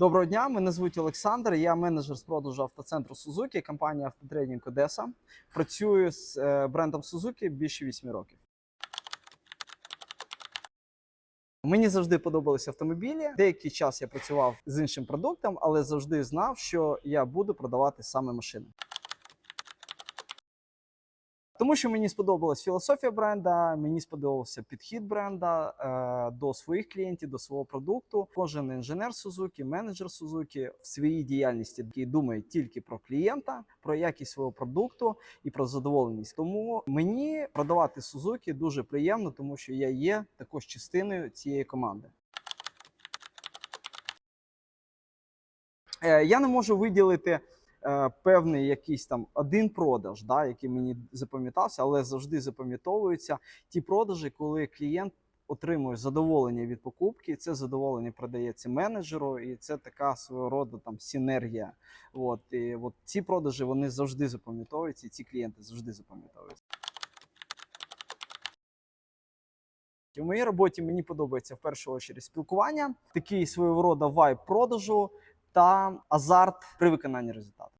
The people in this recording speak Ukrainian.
Доброго дня, мене звуть Олександр. Я менеджер з продажу автоцентру Suzuki, компанія Автотрейдинг Одеса. Працюю з е, брендом Suzuki більше 8 років. Мені завжди подобалися автомобілі. Деякий час я працював з іншим продуктом, але завжди знав, що я буду продавати саме машини. Тому що мені сподобалась філософія бренда, мені сподобався підхід бренда е, до своїх клієнтів, до свого продукту. Кожен інженер Suzuki, менеджер Suzuki в своїй діяльності який думає тільки про клієнта, про якість свого продукту і про задоволеність. Тому мені продавати Suzuki дуже приємно, тому що я є також частиною цієї команди. Е, Я не можу виділити певний якийсь там один продаж, да, який мені запам'ятався, але завжди запам'ятовуються ті продажі, коли клієнт отримує задоволення від покупки, це задоволення продається менеджеру, і це така свого роду там синергія. От, і от ці продажі вони завжди запам'ятовуються, і ці клієнти завжди запам'ятовуються. У моїй роботі мені подобається в першу чергу спілкування, такий свого роду вайб продажу та азарт при виконанні результату.